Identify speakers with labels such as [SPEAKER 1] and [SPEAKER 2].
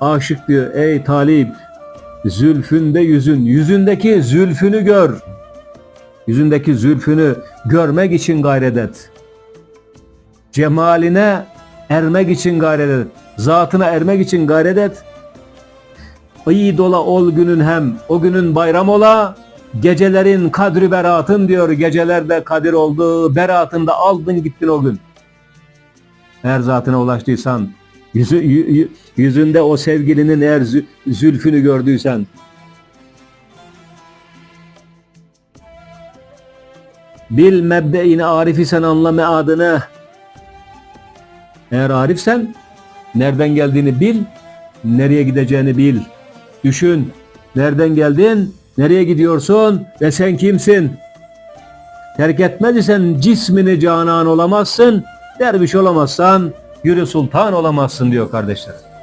[SPEAKER 1] Aşık diyor ey talip zülfünde yüzün yüzündeki zülfünü gör. Yüzündeki zülfünü görmek için gayret et. Cemaline ermek için gayret et. Zatına ermek için gayret et. İyi dola ol günün hem o günün bayram ola gecelerin kadri beratın diyor gecelerde kadir oldu beratında aldın gittin o gün eğer zatına ulaştıysan yüzü, yü- yü- yüzünde o sevgilinin eğer zü- zülfünü gördüysen. Bil mebdeini arifisen anla meadını eğer arifsen nereden geldiğini bil nereye gideceğini bil. Düşün nereden geldin nereye gidiyorsun ve sen kimsin? Terk etmez isen cismini canan olamazsın derviş olamazsan yürü sultan olamazsın diyor kardeşler